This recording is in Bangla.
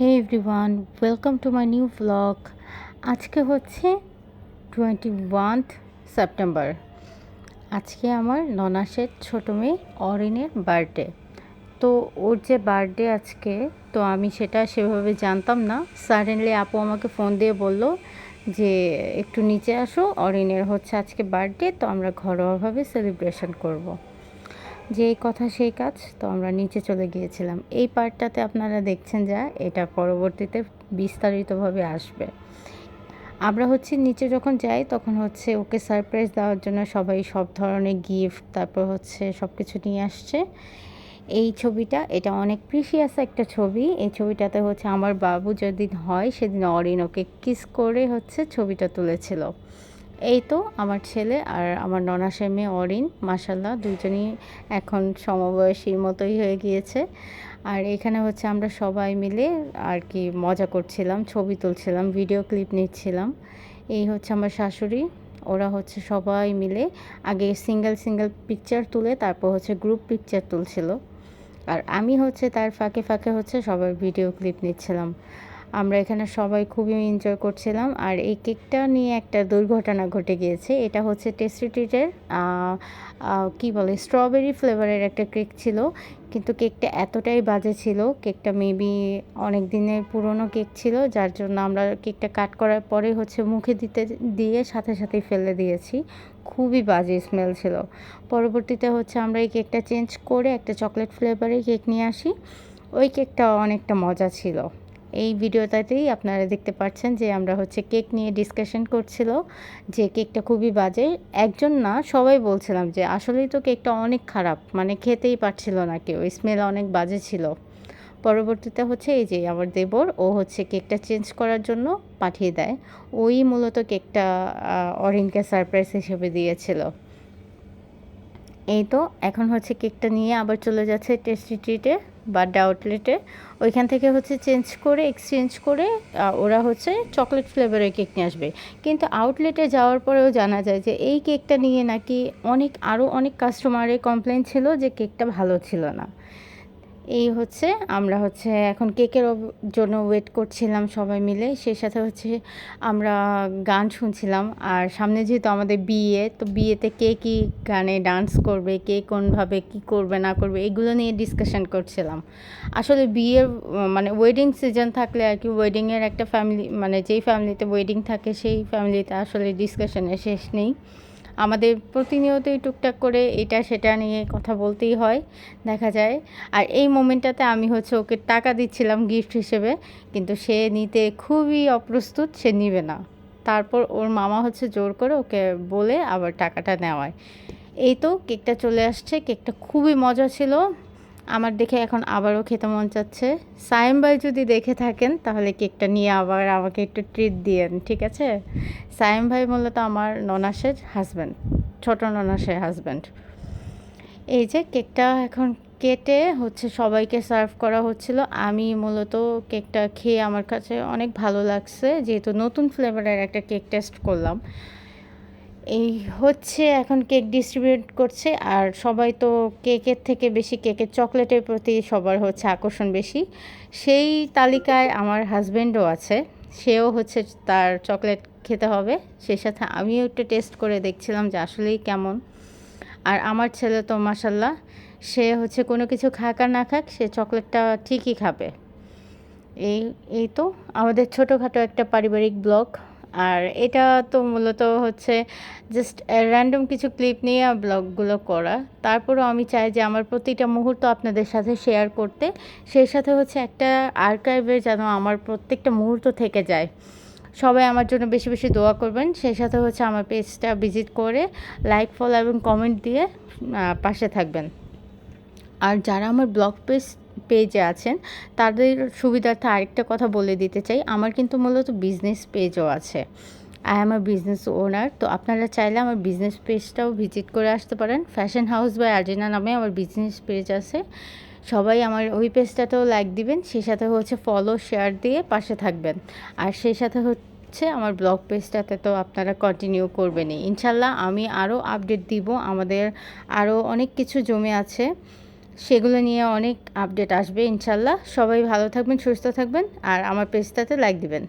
Hey everyone welcome to my new blog আজকে হচ্ছে টোয়েন্টি ওয়ান্থ সেপ্টেম্বর আজকে আমার ননাসের ছোটো মেয়ে অরিনের বার্থডে তো ওর যে বার্থডে আজকে, তো আমি সেটা সেভাবে জানতাম না। সাডেনলি আপু আমাকে ফোন দিয়ে বলল যে, একটু নিচে আসো, অরিনের হচ্ছে আজকে বার্থডে তো আমরা ঘরোয়াভাবে সেলিব্রেশন করব। যেই কথা, সেই কাজ, তো আমরা নিচে চলে গিয়েছিলাম। এই পার্টটাতে আপনারা দেখছেন যা, এটা পরবর্তীতে বিস্তারিতভাবে আসবে। আমরা হচ্ছে নিচে যখন যাই, তখন হচ্ছে ওকে সারপ্রাইজ দেওয়ার জন্য সবাই সব ধরনের গিফট তারপর হচ্ছে সব কিছু নিয়ে আসছে। এই ছবিটা, এটা অনেক প্রিসিয়াস একটা ছবি। এই ছবিটাতে হচ্ছে আমার বাবু যেদিন হয়, সেদিন অরিন ওকে কিস করে হচ্ছে ছবিটা তুলেছিল। এই তো আমার ছেলে আর আমার ননাসের মেয়ে অরিন মাসাল্লাহ দুজনই এখন সমবয়সীর মতোই হয়ে গিয়েছে। আর এখানে হচ্ছে আমরা সবাই মিলে আর কি মজা করছিলাম, ছবি তুলছিলাম, ভিডিও ক্লিপ নিচ্ছিলাম। এই হচ্ছে আমার শাশুড়ি, ওরা হচ্ছে সবাই মিলে আগে সিঙ্গেল সিঙ্গেল পিকচার তুলে তারপর হচ্ছে গ্রুপ পিকচার তুলছিল। আর আমি হচ্ছে তার ফাঁকে ফাঁকে হচ্ছে সবার ভিডিও ক্লিপ নিচ্ছিলাম। আমরা এখানে সবাই খুবই এনজয় করছিলাম। আর এই কেকটা নিয়ে একটা দুর্ঘটনা ঘটে গিয়েছে। এটা হচ্ছে টেস্টি ট্রিটের কী বলে স্ট্রবেরি ফ্লেভারের একটা কেক ছিল। কিন্তু কেকটা এতটাই বাজে ছিল, কেকটা মেবি অনেক দিনের পুরনো কেক ছিল, যার জন্য আমরা কেকটা কাট করার পরে হচ্ছে মুখে দিতে, দিয়ে সাথে সাথেই ফেলে দিয়েছি। খুবই বাজে স্মেল ছিল। পরবর্তীতে হচ্ছে আমরা এই কেকটা চেঞ্জ করে একটা চকলেট ফ্লেভারের কেক নিয়ে আসি। ওই কেকটা অনেকটা মজা ছিল। এই ভিডিওটাতেই আপনারা দেখতে পাচ্ছেন যে আমরা হচ্ছে কেক নিয়ে ডিসকাশন করছিল যে কেকটা খুবই বাজে। একজন না, সবাই বলছিলাম যে আসলেই তো কেকটা অনেক খারাপ মানে খেতেই পারছিল না কেউ স্মেল অনেক বাজে ছিল। পরবর্তীতে হচ্ছে এই যে আমার দেবর, ও হচ্ছে কেকটা চেঞ্জ করার জন্য পাঠিয়ে দেয়। ওই মূলত কেকটা অরিনকে সারপ্রাইজ হিসেবে দিয়েছিল। এই তো, এখন হচ্ছে কেকটা নিয়ে আবার চলে যাচ্ছে টেস্টি ট্রিটে বার্থডে আউটলেটে ওইখান থেকে হচ্ছে চেঞ্জ করে, এক্সচেঞ্জ করে ওরা হচ্ছে চকলেট ফ্লেভারের কেক নিয়ে আসবে। কিন্তু আউটলেটে যাওয়ার পরেও জানা যায় যে, এই কেকটা নিয়ে নাকি অনেক আরও অনেক কাস্টমারের কমপ্লেন ছিল যে, কেকটা ভালো ছিল না। এই হচ্ছে আমরা হচ্ছে এখন কেকের জন্য ওয়েট করছিলাম সবাই মিলে। সেই সাথে হচ্ছে আমরা গান শুনছিলাম। আর সামনে যেহেতু আমাদের বিয়ে, তো বিয়েতে কে কী গানে ডান্স করবে, কে কোনভাবে কি করবে, না করবে, এগুলো নিয়ে ডিসকাশন করছিলাম। আসলে বিয়ের মানে ওয়েডিং সিজন থাকলে আর কি ওয়েডিংয়ের একটা ফ্যামিলি মানে যেই ফ্যামিলিতে ওয়েডিং থাকে, সেই ফ্যামিলিতে আসলে ডিসকাশনের শেষ নেই। আমাদের প্রতিনিয়তই টুকটাক করে এটা সেটা নিয়ে কথা বলতেই হয়, দেখা যায়। আর এই মোমেন্টটাতে আমি হচ্ছে ওকে টাকা দিচ্ছিলাম গিফট হিসেবে, কিন্তু সে নিতে খুবই অপ্রস্তুত, সে নিবে না। তারপর ওর মামা হচ্ছে জোর করে ওকে বলে আবার টাকাটা নেওয়ায়। এই তো কেকটা চলে আসছে, কেকটা খুবই মজা ছিল। আমার দেখে এখন আবারও খেতে মন চাচ্ছে। সাইম ভাই যদি দেখে থাকেন, তাহলে কেকটা নিয়ে আবার আমাকে একটু ট্রিট দিয়েন, ঠিক আছে? সাইম ভাই মূলত আমার ননাসের হাজব্যান্ড ছোট ননাসের হাজব্যান্ড এই যে কেকটা এখন কেটে হচ্ছে সবাইকে সার্ভ করা হচ্ছিল। আমি মূলত কেকটা খেয়ে আমার কাছে অনেক ভালো লাগছে, যেহেতু নতুন ফ্লেভারের একটা কেক টেস্ট করলাম। এই হচ্ছে এখন কেক ডিস্ট্রিবিউট করছে, আর সবাই তো কেকের থেকে বেশি কেকের চকলেটের প্রতি সবার হচ্ছে আকর্ষণ বেশি। সেই তালিকায় আমার হাজব্যান্ডও আছে, সেও হচ্ছে তার চকলেট খেতে হবে সেই সাথে আমিও একটু টেস্ট করে দেখছিলাম যে আসলেই কেমন। আর আমার ছেলে তো মাসাল্লাহ সে হচ্ছে কোনো কিছু খাক আর না খাক, সে চকলেটটা ঠিকই খাবে। এই এই তো আমাদের ছোটোখাটো একটা পারিবারিক ব্লগ। আর এটা তো মূলত হচ্ছে জাস্ট র্যান্ডম কিছু ক্লিপ নিয়ে ব্লগগুলো করা। তারপরও আমি চাই যে আমার প্রতিটা মুহূর্ত আপনাদের সাথে শেয়ার করতে। সেই সাথে হচ্ছে একটা আর্কাইভে যেন আমার প্রত্যেকটা মুহূর্ত থেকে যায়। সবাই আমার জন্য বেশি বেশি দোয়া করবেন। সেই সাথে হচ্ছে আমার পেজটা ভিজিট করে লাইক ফলো এবং কমেন্ট দিয়ে পাশে থাকবেন। আর যারা আমার ব্লগ পেজ পেজে আছেন। তাদের সুবিধার্থে আরেকটা কথা বলে দিতে চাই। আমার কিন্তু মূলত বিজনেস পেজও আছে। I am a business owner তো আপনারা চাইলে আমার বিজনেস পেজটাও ভিজিট করে আসতে পারেন। ফ্যাশন হাউস বাই আর্জেনা নামে আমার বিজনেস পেজ আছে। সবাই আমার ওই পেজটাতেও লাইক দিবেন। সেই সাথে হচ্ছে ফলো শেয়ার দিয়ে পাশে থাকবেন। আর সেই সাথে হচ্ছে আমার ব্লগ পেজটাতে তো আপনারা কন্টিনিউ করবেনই। ইনশাল্লাহ আমি আরও আপডেট দিব। আমাদের আরও অনেক কিছু জমে আছে। সেগুলো নিয়ে অনেক আপডেট আসবে ইনশাল্লাহ। সবাই ভালো থাকবেন, সুস্থ থাকবেন, আর আমার পেজটাতে লাইক দিবেন।